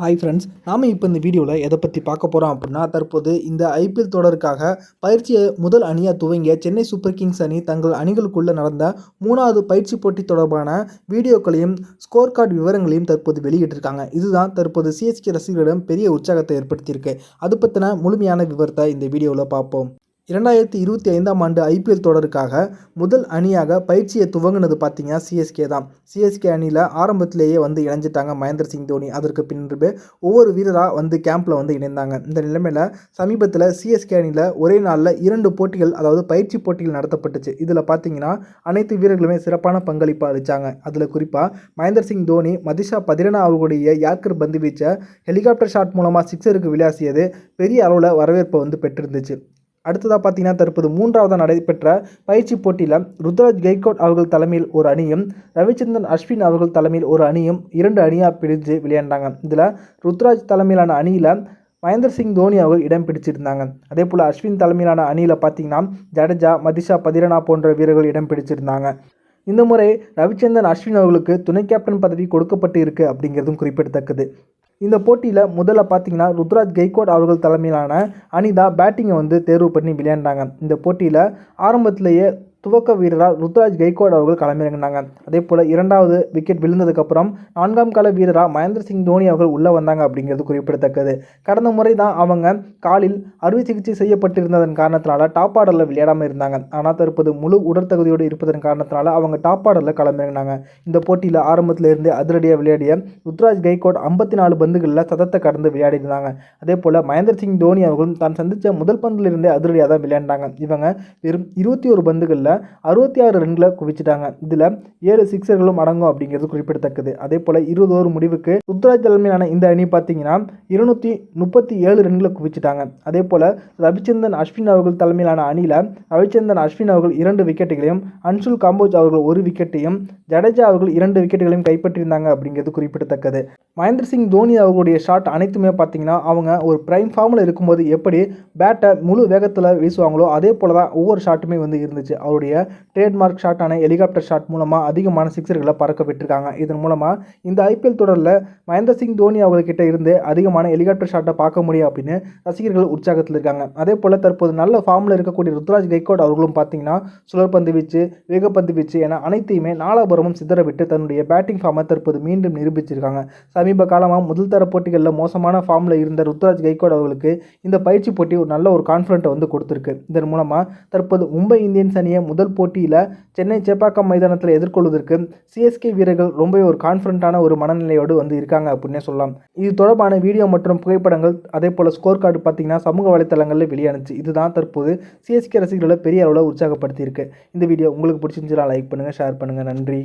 Hi friends நாம் இப்போ இந்த வீடியோவில் எதை பற்றி பார்க்க போகிறோம் அப்படின்னா தற்போது இந்த ஐபிஎல் தொடருக்காக பயிற்சியை முதல் அணியாக துவங்கிய சென்னை சூப்பர் கிங்ஸ் அணி தங்கள் அணிகளுக்குள்ளே நடந்த மூணாவது பயிற்சி போட்டி தொடர்பான வீடியோக்களையும் ஸ்கோர் கார்டு விவரங்களையும் தற்போது வெளியிட்டிருக்காங்க. இதுதான் தற்போது சிஎஸ்கே ரசிகர்களிடம் பெரிய உற்சாகத்தை ஏற்படுத்தியிருக்கு. அது பற்றின முழுமையான விவரத்தை இந்த வீடியோவில் பார்ப்போம். இரண்டாயிரத்தி இருபத்தி ஐந்தாம் ஆண்டு ஐபிஎல் தொடருக்காக முதல் அணியாக பயிற்சியை துவங்கினது பார்த்தீங்கன்னா சிஎஸ்கே தான். சிஎஸ்கே அணியில் ஆரம்பத்திலேயே வந்து இணைஞ்சிட்டாங்க மகேந்திர சிங் தோனி. அதற்கு பின்பு ஒவ்வொரு வீரராக வந்து கேம்பில் வந்து இணைந்தாங்க. இந்த நிலைமையில் சமீபத்தில் சிஎஸ்கே அணியில் ஒரே நாளில் இரண்டு போட்டிகள் அதாவது பயிற்சி போட்டிகள் நடத்தப்பட்டுச்சு. இதில் பார்த்தீங்கன்னா அனைத்து வீரர்களுமே சிறப்பான பங்களிப்பு அளித்தாங்க அதில் குறிப்பாக மகேந்திர சிங் தோனி மதிஷா பதிரனா அவர்களுடைய யாக்கர் பந்து வீச்சை ஹெலிகாப்டர் ஷாட் மூலமாக சிக்ஸருக்கு விளையாசியது பெரிய அளவில் வரவேற்பை வந்து பெற்றிருந்துச்சு. அடுத்ததாக பார்த்தீங்கன்னா தற்போது மூன்றாவதாக நடைபெற்ற பயிற்சி போட்டியில் ருத்ராஜ் கெய்கோட் அவர்கள் தலைமையில் ஒரு அணியும் ரவிச்சந்திரன் அஸ்வின் அவர்கள் தலைமையில் ஒரு அணியும் இரண்டு அணியாக பிரிஞ்சு விளையாண்டாங்க. இதில் ருத்ராஜ் தலைமையிலான அணியில் மகேந்திர சிங் தோனி அவர்கள் இடம் பிடிச்சிருந்தாங்க. அதே போல் அஸ்வின் தலைமையிலான அணியில் பார்த்தீங்கன்னா ஜடேஜா மதிஷா பதிரனா போன்ற வீரர்கள் இடம் பிடிச்சிருந்தாங்க. இந்த முறை ரவிச்சந்திரன் அஸ்வின் அவர்களுக்கு துணை கேப்டன் பதவி கொடுக்கப்பட்டு இருக்குது அப்படிங்கிறதும் குறிப்பிடத்தக்கது. இந்த போட்டியில் முதல்ல பார்த்தீங்கன்னா ருத்ராஜ் கெய்கோட் அவர்கள் தலைமையிலான அணி தான் பேட்டிங்கை வந்து தேர்வு பண்ணி விளையாண்டாங்க. இந்த போட்டியில் ஆரம்பத்திலேயே துவக்க வீரராக ருத்ராஜ் கெய்கோட் அவர்கள் களமிறங்கினாங்க. அதே போல் இரண்டாவது விக்கெட் விழுந்ததுக்கப்புறம் நான்காம் கால வீரராக மகேந்திர சிங் தோனி அவர்கள் உள்ளே வந்தாங்க அப்படிங்கிறது குறிப்பிடத்தக்கது. கடந்த முறை தான் அவங்க காலில் அறுவை சிகிச்சை செய்யப்பட்டிருந்ததன் காரணத்தினால டாப் ஆர்டரில் விளையாடாமல் இருந்தாங்க. ஆனால் தற்போது முழு உடற்தகுதியோடு இருப்பதன் காரணத்தினால அவங்க டாப் ஆர்டரில் களமிறங்கினாங்க. இந்த போட்டியில் ஆரம்பத்தில் இருந்தே அதிரடியாக விளையாடிய ருத்ராஜ் கெய்கோட் ஐம்பத்தி நாலு பந்துகளில் சதத்தை கடந்து விளையாடிருந்தாங்க அதே போல் மகேந்திர சிங் தோனி அவர்களும் தான் சந்தித்த முதல் பந்திலிருந்தே அதிரடியாக தான் விளையாண்டாங்க. இவங்க வெறும் இருபத்தி ஒரு பந்துகளில் அறுபத்தி ஆறு ரன்களை குவிச்சிட்டாங்க. இதில் ஏழு சிக்ஸர்களும் அடங்கும் அப்படிங்கிறது குறிப்பிடத்தக்கது. அதே போல் இருபது ஓவர் முடிவுக்கு ருத்ராஜ் தலைமையிலான இந்த அணி பார்த்தீங்கன்னா இருநூற்றி முப்பத்தி ஏழு ரன்களை குவிச்சிட்டாங்க. அதே போல் ரவிச்சந்திரன் அஸ்வின் அவர்கள் தலைமையிலான அணியில் ரவிச்சந்திரன் அஸ்வின் அவர்கள் இரண்டு விக்கெட்டுகளையும் அன்சுல் காம்போஜ் அவர்கள் ஒரு விக்கெட்டையும் ஜடேஜா அவர்கள் இரண்டு விக்கெட்டுகளையும் கைப்பற்றியிருந்தாங்க அப்படிங்கிறது குறிப்பிடத்தக்கது. மகேந்திர சிங் தோனி அவர்களுடைய ஷாட் அனைத்துமே பார்த்தீங்கன்னா அவங்க ஒரு பிரைம் ஃபார்மில் இருக்கும்போது எப்படி பேட்டை முழு வேகத்தில் வீசுவாங்களோ அதே போல தான் ஒவ்வொரு ஷாட்டுமே வந்து இருந்துச்சு. அவருடைய ட்ரேட்மார்க் ஷாட்டான ஹெலிகாப்டர் ஷாட் மூலமாக அதிகமான சிக்ஸர்களை பறக்க விட்டுருக்காங்க. இதன் மூலமாக இந்த ஐபிஎல் தொடரில் மகேந்திர சிங் தோனி அவர்கிட்ட இருந்து அதிகமான ஹெலிகாப்டர் ஷாட்டை பார்க்க முடியும் அப்படின்னு ரசிகர்கள் உற்சாகத்தில் இருக்காங்க. அதே போல் தற்போது நல்ல ஃபார்மில் இருக்கக்கூடிய ருத்ராஜ் கைகோட் அவர்களும் பார்த்தீங்கன்னா சுழற்பந்து வீச்சு வேகப்பந்து வீச்சு என அனைத்தையுமே நாலாபுரமும் சிதறவிட்டு தன்னுடைய பேட்டிங் ஃபார்மை தற்போது மீண்டும் நிரூபிச்சிருக்காங்க. சமீப காலமாக முதல் தர போட்டிகளில் மோசமான ஃபார்மில் இருந்த ருத்ராஜ் கைகோட் அவர்களுக்கு இந்த பயிற்சி போட்டி ஒரு நல்ல ஒரு கான்ஃபிடண்ட்டை வந்து கொடுத்துருக்கு. இதன் மூலமாக தற்போது மும்பை இந்தியன்ஸ் அணியை முதல் போட்டியில் சென்னை சேப்பாக்கம் மைதானத்தில் எதிர்கொள்வதற்கு சிஎஸ்கே வீரர்கள் ரொம்ப ஒரு கான்ஃபிடண்ட்டான ஒரு மனநிலையோடு வந்து இருக்காங்க அப்படின்னே சொல்லலாம். இது தொடர்பான வீடியோ மற்றும் புகைப்படங்கள் அதே போல் ஸ்கோர் கார்டு பார்த்தீங்கன்னா சமூக வலைத்தளங்களில் வெளியானுச்சு. இதுதான் தற்போது சிஎஸ்கே ரசிகர்களை பெரிய அளவில் உற்சாகப்படுத்தியிருக்கு. இந்த வீடியோ உங்களுக்கு பிடிச்சிருந்துச்சுன்னா லைக் பண்ணுங்கள் ஷேர் பண்ணுங்கள் நன்றி.